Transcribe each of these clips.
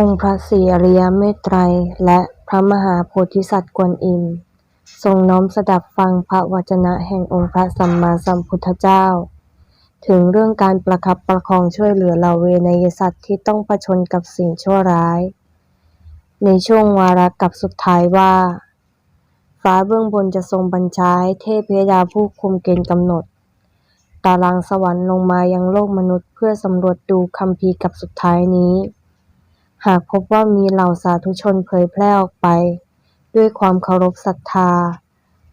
องค์พระศรีอริยเมตไตร และพระมหาโพธิสัตว์กวนอิม ทรงน้อมสดับฟังพระวจนะแห่งองค์พระสัมมาสัมพุทธเจ้า ถึงเรื่องการประคับประคองช่วยเหลือเหล่าเวนยสัตว์ที่ต้องประชนกับสิ่งชั่วร้าย ในช่วงวาระกับสุดท้ายว่า ฟ้าเบื้องบนจะทรงบัญชาให้เทพดาผู้คุมเกณฑ์กำหนดตารางสวรรค์ลงมายังโลกมนุษย์เพื่อสำรวจดูคัมภีกับสุดท้ายนี้ หากพบว่ามีเหล่าสาธุชนเผยแพร่ออกไป ด้วยความเคารพศรัทธา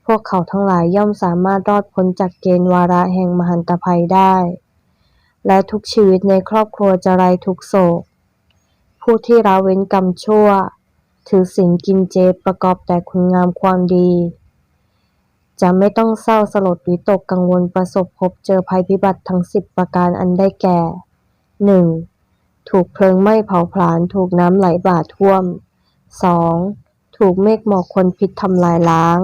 พวกเขาทั้งหลายย่อมสามารถรอดพ้นจากเกณฑ์วาระแห่งมหันตภัยได้ และทุกชีวิตในครอบครัวจะไร้ทุกโศก ผู้ที่ละเว้นกรรมชั่ว ถือศีลกินเจประกอบแต่คุณงามความดี จะไม่ต้องเศร้าสลดวิตกกังวลประสบพบเจอภัยพิบัติทั้งสิบประการอันได้แก่ 1. ถูกเพลิงไหม้เผาผลาญ ถูกน้ำไหลบ่าท่วม 2. ถูกเมฆหมอกควันพิษทำลายล้าง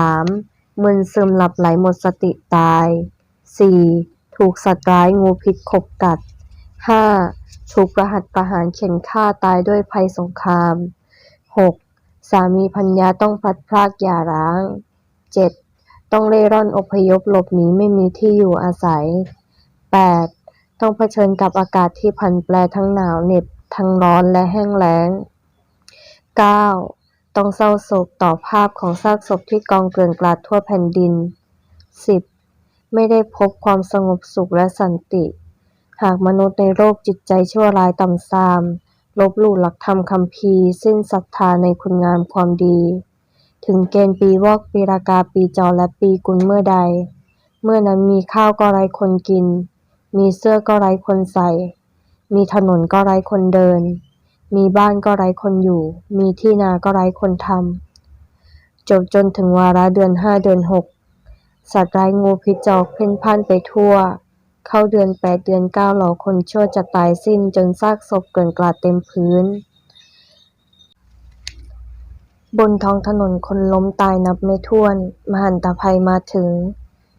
3. มึนซึมหลับไหลหมดสติตาย 4. ถูกสัตว์ร้ายงูพิษขบกัด 5. ถูกประหัตประหารเข็นฆ่าตายด้วยภัยสงคราม 6. สามีพัญญาต้องพลัดพรากหย่าร้าง 7. ต้องเร่ร่อนอพยพหลบหนีไม่มีที่อยู่อาศัย 8. ต้องเผชิญกับอากาศที่ผันแปรทั้งหนาวเหน็บ ทั้งร้อนและแห้งแล้ง 9. ต้องเศร้าโศกต่อภาพของซากศพที่กองเกลื่อนกลาดทั่วแผ่นดิน 10. ไม่ได้พบความสงบสุขและสันติ หากมนุษย์ในโลกจิตใจชั่วร้ายต่ำทราม ลบหลู่หลักธรรมคำพีสิ้นศรัทธาในคุณงามความดี ถึงเกณฑ์ปีวอกปีรากาปีจอและปีกุลเมื่อใด เมื่อนั้นมีข้าวก็ไร้คนกิน มีเสื้อก็ไร้คนใส่ มีถนนก็ไร้คนเดิน มีบ้านก็ไร้คนอยู่ มีที่นาก็ไร้คนทำจบจนถึงวาระเดือนห้าเดือนหกสัตว์ร้ายงูพิษจอกเพ่นพ่านไปทั่ว เข้าเดือนแปดเดือนเก้าเหล่าคนชั่วจะตายสิ้นจนซากศพเกลื่อนกลาดเต็มพื้น บนท้องถนนคนล้มตายนับไม่ถ้วน มหันตภัยมาถึง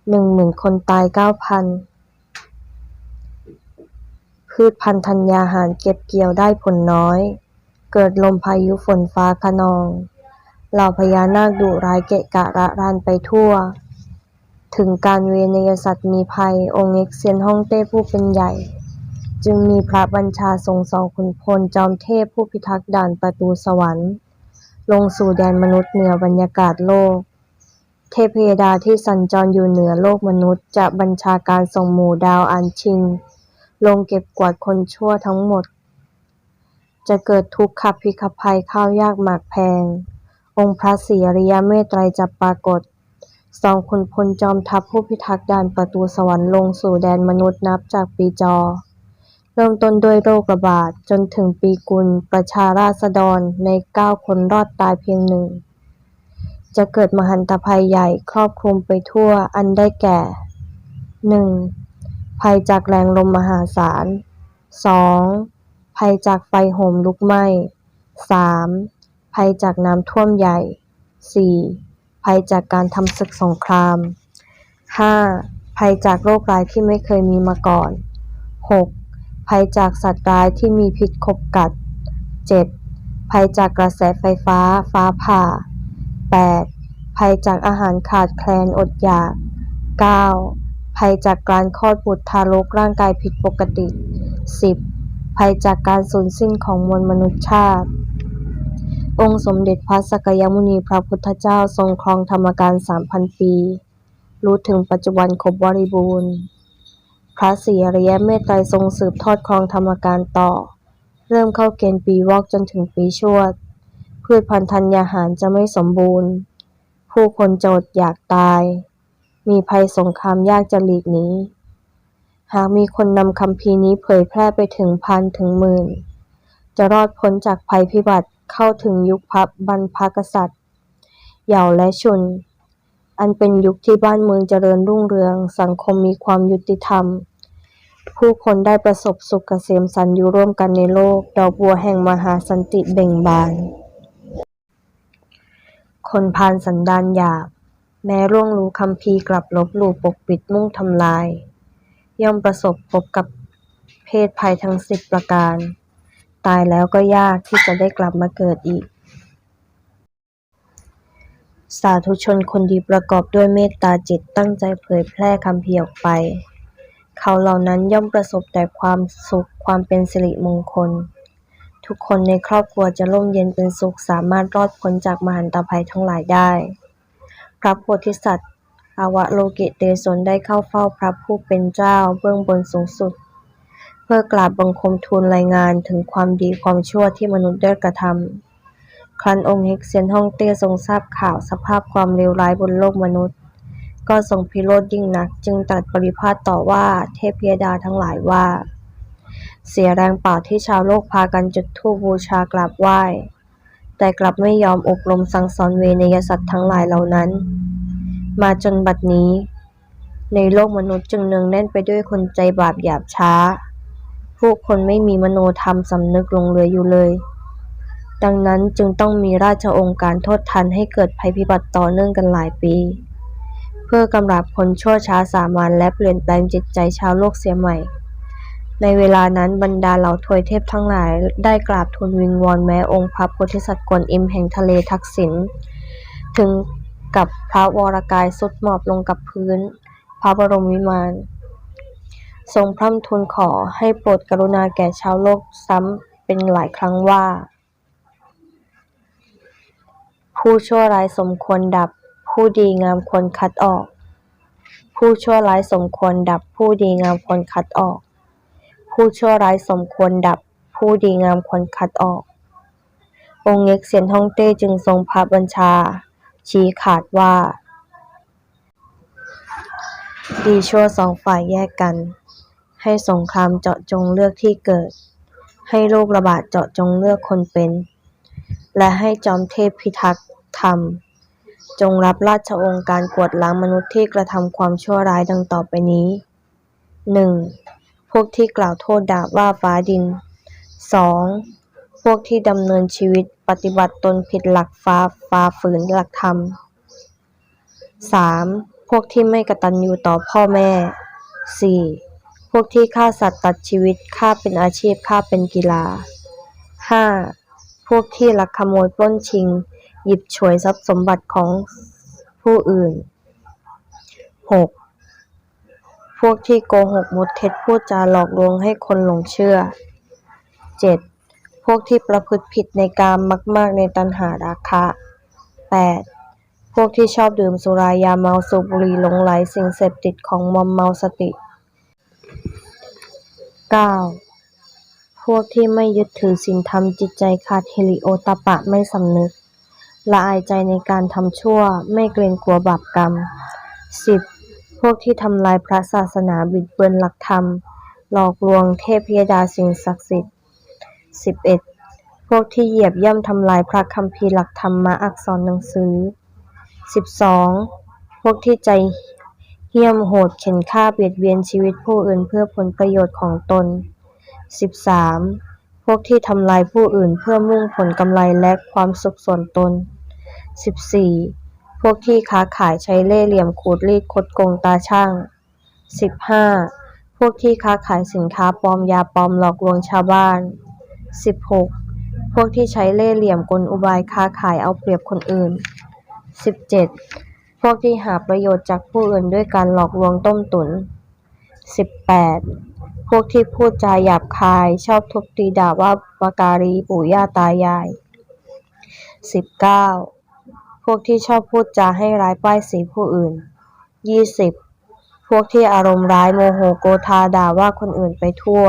หนึ่งหมื่นคนตายเก้าพัน พืชพันธัญญาหารเก็บเกี่ยวได้ผลน้อย เกิดลมพายุฝนฟ้าคะนอง เหล่าพญานาคดุร้ายเกะกะระรานไปทั่ว ถึงการเวนยสัตว์มีภัยองค์เอกเซียนฮ่องเต้ผู้เป็นใหญ่ จึงมีพระบัญชาทรงสองขุนพลจอมเทพผู้พิทักษ์ด่านประตูสวรรค์ ลงสู่แดนมนุษย์เหนือบรรยากาศโลกเทพยดาที่สัญจรอยู่เหนือโลกมนุษย์จะบัญชาการส่งหมู่ดาวอันชิน ลงเก็บกวาดคนชั่วทั้งหมด จะเกิดทุกขพิกภัยข้าวยากหมากแพง องค์พระศรีอริยเมตไตรจะปรากฏสองขุนพลจอมทัพผู้พิทักษ์ด่านประตูสวรรค์ลงสู่แดนมนุษย์นับจากปีจอ เริ่มต้นด้วยโรคระบาดจนถึงปีกุลประชาราษฎรในเก้าคนรอดตายเพียงหนึ่ง จะเกิดมหันตภัยใหญ่ครอบคลุมไปทั่วอันได้แก่ 1. ภัยจากแรงลมมหาศาล 2. ภัยจากไฟโหมลุกไหม้ 3. ภัยจากน้ำท่วมใหญ่ 4. ภัยจากการทำศึกสงคราม 5. ภัยจากโรคร้ายที่ไม่เคยมีมาก่อน 6. ภัยจากสัตว์ร้ายที่มีพิษขบกัด 7. ภัยจากกระแสไฟฟ้าฟ้าผ่า 8. ภัยจากอาหารขาดแคลนอดอยาก 9. ภัยจากการคลอดบุตรทารกร่างกายผิดปกติ 10. ภัยจากการสูญสิ้นของมวลมนุษยชาติ องค์สมเด็จพระสักยมุนีพระพุทธเจ้าทรงครองธรรมการสามพันปี รู้ถึงปัจจุบันครบบริบูรณ์ พระศรีอริยเมตไตรทรงสืบทอดครองธรรมการต่อ เริ่มเข้าเกณฑ์ปีวอกจนถึงปีชวด พืชพันธุ์ธัญญาหารจะไม่สมบูรณ์ ผู้คนจะอดอยากตาย มีภัยสงครามยากจะหลีกหนีหากมีคนนำคำพีนี้เผยแพร่ไปถึงพันถึงหมื่น จะรอดพ้นจากภัยพิบัติเข้าถึงยุคพระบรรพกษัตริย์เหยาและชน อันเป็นยุคที่บ้านเมืองเจริญรุ่งเรือง สังคมมีความยุติธรรม ผู้คนได้ประสบสุขเกษมสันต์อยู่ร่วมกันในโลก ดอกบัวแห่งมหาสันติเบ่งบาน คนพาลสันดานหยาบ แม้ร่วงรู้คำพีร์กลับลบหลู่ปกปิดมุ่งทำลาย ย่อมประสบพบกับเพศภัยทั้งสิบประการ ตายแล้วก็ยากที่จะได้กลับมาเกิดอีก สาธุชนคนดีประกอบด้วยเมตตาจิตตั้งใจเผยแพร่คำพีออกไป เขาเหล่านั้นย่อมประสบแต่ความสุขความเป็นสิริมงคล ทุกคนในครอบครัวจะร่มเย็นเป็นสุขสามารถรอดพ้นจากมหันตภัยทั้งหลายได้ ระโพธิสัตว์อาวโลกิเตศนได้เข้าเฝ้าพระผู้เป็นเจ้าเบื้องบนสูงสุด เพื่อกราบบังคมทูลรายงานถึงความดีความชั่วที่มนุษย์ได้กระทำครั้นองค์เฮกเซียนฮ่องเต้ทรงทราบข่าวสภาพความเลวร้ายบนโลกมนุษย์ ก็ทรงพิโรธยิ่งนัก จึงตรัสปริพาทต่อว่าเทพยดาทั้งหลายว่า เสียแรงเปล่าที่ชาวโลกพากันจุดธูปบูชากราบไหว้ แต่กลับไม่ยอมอบรมสั่งสอนเวนยสัตว์ทั้งหลายเหล่านั้น มาจนบัดนี้ ในโลกมนุษย์จึงเนืองแน่นไปด้วยคนใจบาปหยาบช้า ผู้คนไม่มีมโนธรรมสำนึกลงเหลืออยู่เลย ดังนั้นจึงต้องมีราชองค์การโทษทันให้เกิดภัยพิบัติต่อเนื่องกันหลายปี เพื่อกำราบคนชั่วช้าสามัญและเปลี่ยนแปลงจิตใจชาวโลกเสียใหม่ ในเวลานั้นบรรดาเหล่าทวยเทพทั้งหลายได้กราบทูลวิงวอนแม้องค์พระโพธิสัตว์กวนอิมแห่งทะเลทักษิณถึงกับพระวรกายสุดหมอบลงกับพื้น พระบรมวิมานทรงพร่ำทูลขอให้โปรดกรุณาแก่ชาวโลกซ้ำเป็นหลายครั้งว่า ผู้ชั่วร้ายสมควรดับ ผู้ดีงามควรคัดออก ผู้ชั่วร้ายสมควรดับ ผู้ดีงามควรคัดออก ผู้ชั่วร้ายสมควรดับ ผู้ดีงามควรคัดออก องค์เอกเซียนฮ่องเต้จึงทรงพระบัญชา ชี้ขาดว่า ดีชั่วสองฝ่ายแยกกัน ให้สงครามเจาะจงเลือกที่เกิด ให้โรคระบาดเจาะจงเลือกคนเป็น และให้จอมเทพพิทักษ์ธรรมจงรับราชองค์การกวดล้างมนุษย์ที่กระทำความชั่วร้ายดังต่อไปนี้ 1. พวกที่กล่าวโทษด่าว่าฟ้าดิน 2. พวกที่ดำเนินชีวิตปฏิบัติตนผิดหลักฟ้าฟ้าฝืนหลักธรรม 3. พวกที่ไม่กตัญญูต่อพ่อแม่ 4. พวกที่ฆ่าสัตว์ตัดชีวิตฆ่าเป็นอาชีพฆ่าเป็นกีฬา 5. พวกที่ลักขโมยปล้นชิง หยิบฉวยทรัพย์สมบัติของผู้อื่น 6. พวกที่โกหกมดเท็จพูดจาหลอกลวงให้คนหลงเชื่อ 7. พวกที่ประพฤติผิดในกามมาก ๆ ในตัณหาราคะ 8. พวกที่ชอบดื่มสุรายาเมาสูบบุหรี่หลงไหลสิ่งเสพติดของมอมเมาสติ 9. พวกที่ไม่ยึดถือศีลธรรมจิตใจขาดเฮิริโอตปะไม่สำนึกละอายใจในการทำชั่วไม่เกรงกลัวบาปกรรม 10. พวกที่ทำลายพระศาสนาบิดเบือนหลักธรรม หลอกลวงเทพยดาสิ่งศักดิ์สิทธิ์ 11. พวกที่เหยียบย่ำทำลายพระคัมภีร์หลักธรรมะอักษรหนังสือ 12. พวกที่ใจเหี้ยมโหดเข็นฆ่าเบียดเบียนชีวิตผู้อื่นเพื่อผลประโยชน์ของตน 13. พวกที่ทำลายผู้อื่นเพื่อมุ่งผลกำไรและความสุขส่วนตน 14. พวกที่ค้าขายใช้เล่ห์เหลี่ยมขูดรีดคดโกงตาช่าง 15. พวกที่ค้าขายสินค้าปลอมยาปลอมหลอกลวงชาวบ้าน 16. พวกที่ใช้เล่ห์เหลี่ยมกลอุบายค้าขายเอาเปรียบคนอื่น 17. พวกที่หาประโยชน์จากผู้อื่นด้วยการหลอกลวงต้มตุน 18. พวกที่พูดจาหยาบคายชอบทุบตีด่าว่าปาการีปู่ย่าตายาย 19. พวกที่ชอบพูดจาให้ร้ายป้ายสีผู้อื่น 20. พวกที่อารมณ์ร้ายโมโหโกธาด่าว่าคนอื่นไปทั่ว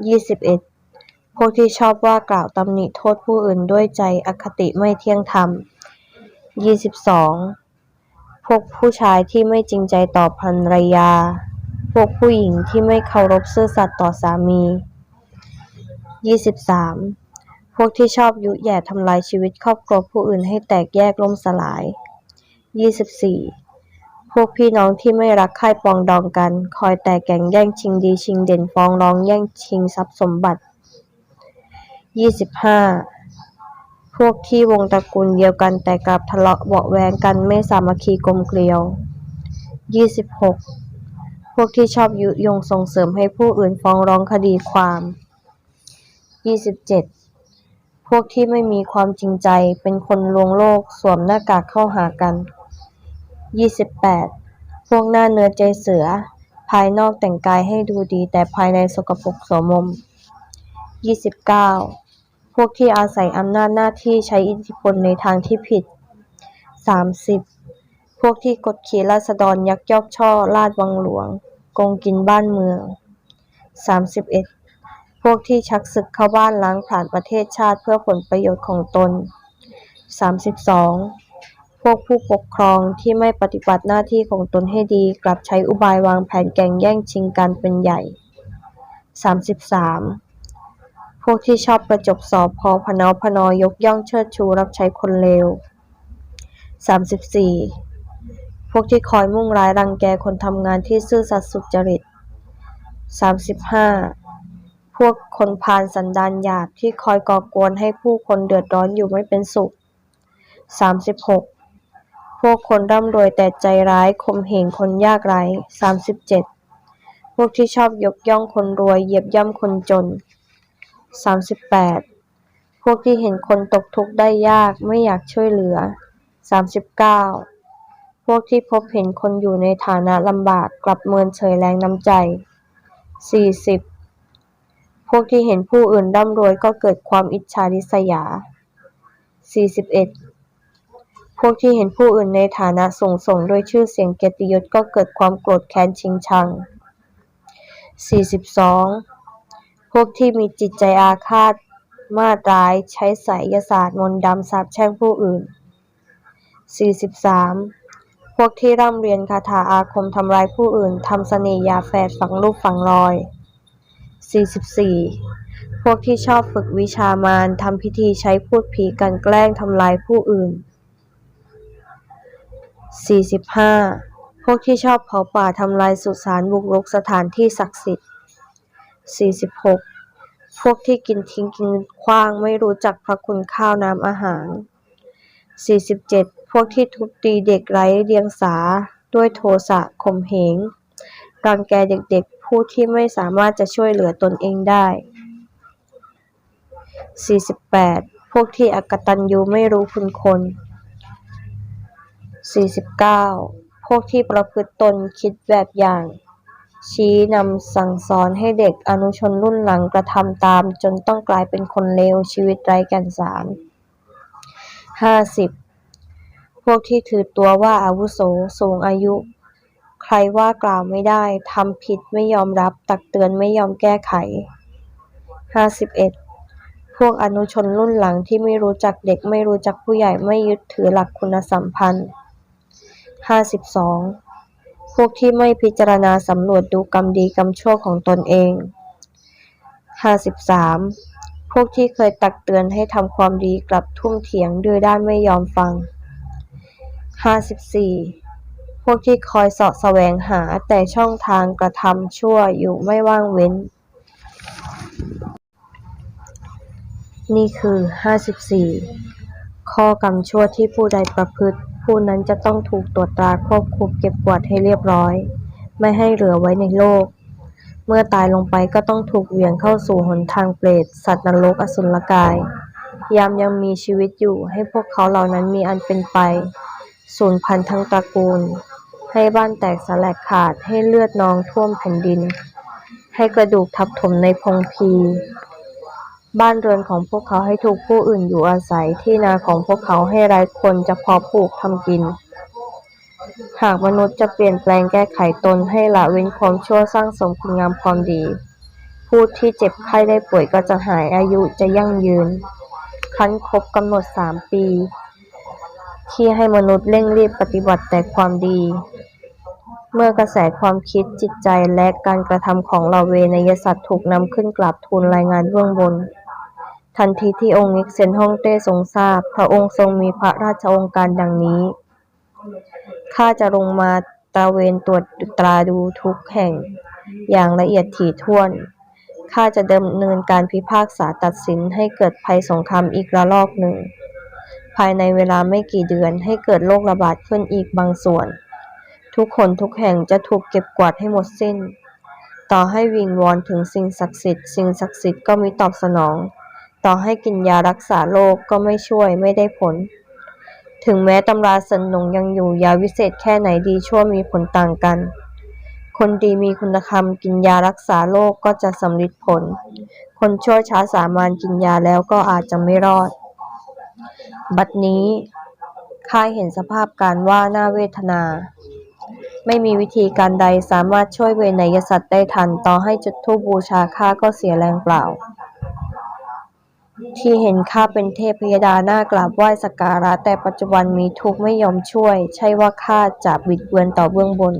21. พวกที่ชอบว่ากล่าวตำหนิโทษผู้อื่นด้วยใจอคติไม่เที่ยงธรรม 22. พวกผู้ชายที่ไม่จริงใจต่อภรรยา พวกผู้หญิงที่ไม่เคารพซื่อสัตย์ต่อสามี 23. พวกที่ชอบยุแย่ทำลายชีวิตครอบครัวผู้อื่นให้แตกแยกล่มสลาย 24. พวกพี่น้องที่ไม่รักใคร่ปองดองกัน คอยแต่แก่งแย่งชิงดีชิงเด่นฟ้องร้องแย่งชิงทรัพย์สมบัติ 25. พวกที่วงตระกูลเดียวกันแต่กลับทะเลาะเบาแวงกันไม่สามัคคีกลมเกลียว 26. พวกที่ชอบยุยงส่งเสริมให้ผู้อื่นฟ้องร้องคดีความยี่สิบเจ็ด พวกที่ไม่มีความจริงใจเป็นคนลวงโลกสวมหน้ากากเข้าหากันยี่สิบแปดพวกหน้าเนื้อใจเสือ ภายนอกแต่งกายให้ดูดีแต่ภายในสกปรกโสมมยี่สิบเก้าพวกที่อาศัยอำนาจหน้าที่ใช้อิทธิพลในทางที่ผิดสามสิบพวกที่กดขี่ราษฎรยักยอกช่อลาดวังหลวง กงกินบ้านเมืองสามสิบเอ็ด พวกที่ชักศึกเข้าบ้านล้างผลาญประเทศชาติเพื่อผลประโยชน์ของตนสามสิบสองพวกผู้ปกครองที่ไม่ปฏิบัติหน้าที่ของตนให้ดีกลับใช้อุบายวางแผนแก่งแย่งชิงกันเป็นใหญ่สามสิบสามพวกที่ชอบประจบสอบพอพเนาพนอยกย่องเชิดชูรับใช้คนเลวสามสิบสี่พวกที่คอยมุ่งร้ายรังแกคนทำงานที่ซื่อสัตย์สุจริต 35. พวกคนพาลสันดานหยาบที่คอยก่อกวนให้ผู้คนเดือดร้อนอยู่ไม่เป็นสุข 36. พวกคนร่ำรวยแต่ใจร้ายข่มเหงคนยากไร้ 37. พวกที่ชอบยกย่องคนรวยเหยียบย่ำคนจน 38. พวกที่เห็นคนตกทุกข์ได้ยากไม่อยากช่วยเหลือ 39. พวกที่พบเห็นคนอยู่ในฐานะลำบากกลับเมินเฉยแรงน้ำใจ 40. พวกที่เห็นผู้อื่นร่ำรวยก็เกิดความอิจฉาริษยา 41. พวกที่เห็นผู้อื่นในฐานะสูงส่งด้วยชื่อเสียงเกียรติยศก็เกิดความโกรธแค้นชิงชัง 42. พวกที่มีจิตใจอาฆาต มาดร้าย ใช้ไสยศาสตร์มนต์ดำสาปแช่งผู้อื่น 43. พวกที่ร่ำเรียนคาถาอาคมทำร้ายผู้อื่น ทำเสน่หยาแฝดฝังลูกฝังรอย 44. พวกที่ชอบฝึกวิชามารทำพิธีใช้พูดผีกันแกล้งทำลายผู้อื่น 45. พวกที่ชอบเผาป่าทำลายสุสานบุกรุกสถานที่ศักดิ์สิทธิ์ 46. พวกที่กินทิ้งกินขว้างไม่รู้จักพระคุณข้าวน้ำอาหาร 47. พวกที่ทุบตีเด็กไร้เดียงสาด้วยโทสะข่มเหงรังแกเด็กๆ ผู้ที่ไม่สามารถจะช่วยเหลือตนเองได้ 48. พวกที่อกตัญญูไม่รู้คุณคน 49. พวกที่ประพฤติตนคิดแบบอย่าง ชี้นำสั่งสอนให้เด็กอนุชนรุ่นหลังกระทำตาม จนต้องกลายเป็นคนเลวชีวิตไร้แก่นสาร 50. พวกที่ถือตัวว่าอาวุโสสูงอายุ ใครว่ากล่าวไม่ได้ ทำผิดไม่ยอมรับ ตักเตือนไม่ยอมแก้ไข 51. พวกอนุชนรุ่นหลังที่ไม่รู้จักเด็กไม่รู้จักผู้ใหญ่ไม่ยึดถือหลักคุณสัมพันธ์ 52. พวกที่ไม่พิจารณาสำรวจดูกรรมดีกรรมชั่วของตนเอง 53. พวกที่เคยตักเตือนให้ทำความดีกลับทุ่มเถียงดื้อด้านไม่ยอมฟัง 54. พวกที่คอยเสาะแสวงหาแต่ช่องทางกระทำชั่วอยู่ไม่ว่างเว้น นี่คือ 54 ข้อกรรมชั่วที่ผู้ใดประพฤติ ผู้นั้นจะต้องถูกตรวจตราควบคุมเก็บกวาดให้เรียบร้อย ไม่ให้เหลือไว้ในโลก เมื่อตายลงไปก็ต้องถูกเหวี่ยงเข้าสู่หนทางเปรต สัตว์นรกอสุรกาย ยามยังมีชีวิตอยู่ให้พวกเขาเหล่านั้นมีอันเป็นไปสูญพันธุ์ทั้งตระกูล ให้บ้านแตกสลายขาดให้เลือดนองท่วมแผ่นดิน ให้กระดูกทับถมในพงพี บ้านเรือนของพวกเขาให้ถูกผู้อื่นอยู่อาศัยที่นาของพวกเขาให้ไร้คนจะพาะปลูกทำกิน หากมนุษย์จะเปลี่ยนแปลงแก้ไขตนให้ละเว้นความชั่วสร้างสมคุณงามความดีผู้ที่เจ็บไข้ได้ป่วยก็จะหายอายุจะยั่งยืน คั้นครบกำหนดสามปี ที่ให้มนุษย์เร่งรีบปฏิบัติแต่ความดี เมื่อกระแสความคิดจิตใจและการกระทำของเหล่าเวนยสัตว์ถูกนำขึ้นกราบทูลรายงานเบื้องบน ทันทีที่องค์นิกเซนฮ่องเต้ทรงทราบ พระองค์ทรงมีพระราชองการดังนี้ข้าจะลงมาตระเวนตรวจตราดูทุกแห่ง อย่างละเอียดถี่ถ้วนข้าจะดำเนินการพิพากษาตัดสินให้เกิดภัยสงครามอีกระลอกหนึ่ง ภายในเวลาไม่กี่เดือนให้เกิดโรคระบาดขึ้นอีกบางส่วน ทุกคนทุกแห่งจะถูกเก็บกวาดให้หมดสิ้น ต่อให้วิงวอนถึงสิ่งศักดิ์สิทธิ์สิ่งศักดิ์สิทธิ์ก็มิตอบสนอง ต่อให้กินยารักษาโรคก็ไม่ช่วยไม่ได้ผล ถึงแม้ตำราเซินหนงยังอยู่ยาวิเศษแค่ไหนดีชั่วมีผลต่างกันคนดีมีคุณธรรมกินยารักษาโรคก็จะสำลิดผล คนชั่วช้าสามานกินยาแล้วก็อาจจะไม่รอด บัดนี้ข้าเห็นสภาพการว่าน่าเวทนา ไม่มีวิธีการใดสามารถช่วยเวนยสัตว์ได้ทัน ต่อให้จุดธูปบูชาข้าก็เสียแรงเปล่า ที่เห็นข้าเป็นเทพยดาหน้ากราบไหว้สักการะแต่ปัจจุบันมีทุกข์ไม่ยอมช่วย ใช่ว่าข้าจะบิดเบือนต่อเบื้องบน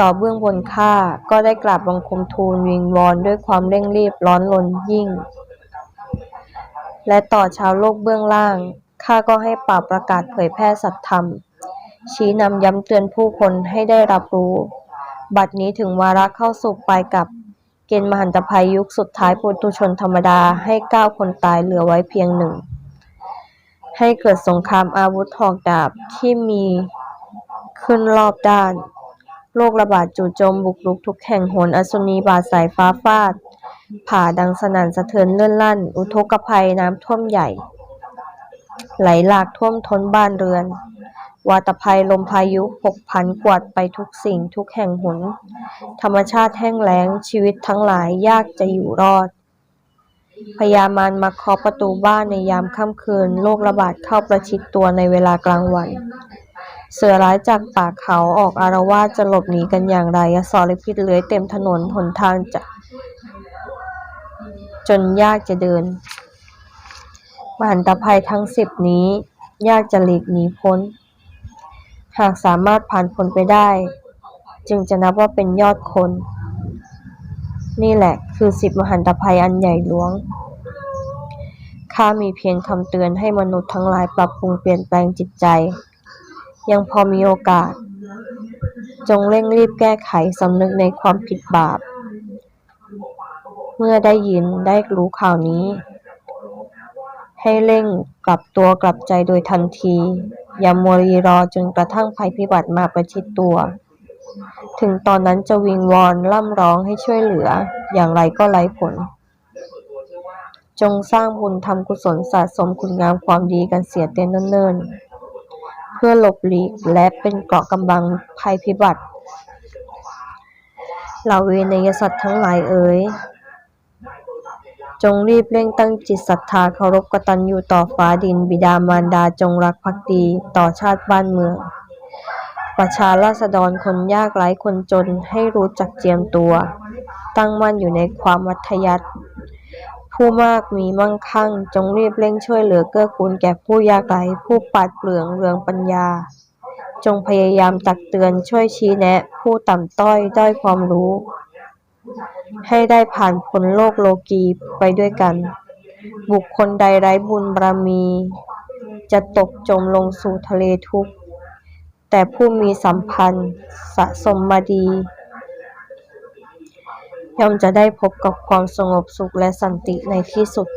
ต่อเบื้องบนข้าก็ได้กราบบังคมทูลวิงวอนด้วยความเร่งรีบร้อนรนยิ่ง และต่อชาวโลกเบื้องล่าง ข้าก็ให้ป่าบประกาศเผยแพร่สัตธรรม ชี้นำย้ำเตือนผู้คนให้ได้รับรู้ บัดนี้ถึงวาระเข้าสู่ปลายกับ เกณฑ์มหันตภัยยุคสุดท้ายปุถุชนธรรมดาให้เก้าคนตายเหลือไว้เพียงหนึ่ง ให้เกิดสงครามอาวุธหอกดาบที่มีขึ้นรอบด้าน โรคระบาดจู่โจมบุกรุกทุกแห่งหนอสุนีบาดสายฟ้าฟาด ผ่าดังสนั่นสะเทือนเลื่อนลั่น อุทกภัยน้ำท่วมใหญ่ ไหลหลากท่วมท้นบ้านเรือน วาตภัยลมพายุผกผันกวาดไปทุกสิ่งทุกแห่งหน ธรรมชาติแห้งแล้งชีวิตทั้งหลายยากจะอยู่รอดพญามารมาเคาะประตูบ้านในยามค่ำคืนโรคระบาดเข้าประชิดตัวในเวลากลางวัน เสือร้ายจากป่าเขาออกอารวาสจะหลบหนีกันอย่างไรอสรพิษเลื้อยเต็มถนนหนทางจะ จนยากจะเดินมหันตภัยทั้งสิบนี้ ยากจะหลีกหนีพ้น หากสามารถผ่านพ้นไปได้ จึงจะนับว่าเป็นยอดคน นี่แหละคือสิบมหันตภัยอันใหญ่หลวงข้ามีเพียงคำเตือนให้มนุษย์ทั้งหลายปรับปรุงเปลี่ยนแปลงจิตใจ ยังพอมีโอกาส จงเร่งรีบแก้ไขสำนึกในความผิดบาป มื่อได้ยินได้รู้ข่าวนี้ ให้เร่งกลับตัวกลับใจโดยทันที อย่ามัวรีรอจนกระทั่งภัยพิบัติมาประชิดตัว ถึงตอนนั้นจะวิงวอนร่ำร้องให้ช่วยเหลือ อย่างไรก็ไร้ผล จงสร้างบุญทำกุศลสะสมคุณงามความดีกันเสียเต็นเนิ่นๆ เพื่อหลบหลีกและเป็นเกราะกำบังภัยพิบัติเหล่าเวนยสัตว์ทั้งหลายเอ๋ย จงรีบเร่งตั้งจิตศรัทธาเคารพกตัญญูต่อฟ้าดิน บิดามารดาจงรักภักดีต่อชาติบ้านเมือง ประชาราษฎรคนยากไร้คนจนให้รู้จักเจียมตัว ตั้งมั่นอยู่ในความวัทยัติผู้มากมีมั่งคั่ง จงรีบเร่งช่วยเหลือเกื้อกูลแก่ผู้ยากไร้ผู้ปราดเปรื่องเรืองปัญญา จงพยายามตักเตือนช่วยชี้แนะ ผู้ต่ำต้อยด้อยความรู้ ให้ได้ผ่านพ้นโลกโลกีไปด้วยกัน บุคคลใดไร้บุญบารมี จะตกจมลงสู่ทะเลทุกข์ แต่ผู้มีสัมพันธ์สะสมมาดีย่อมจะได้พบกับความสงบสุขและสันติในที่สุด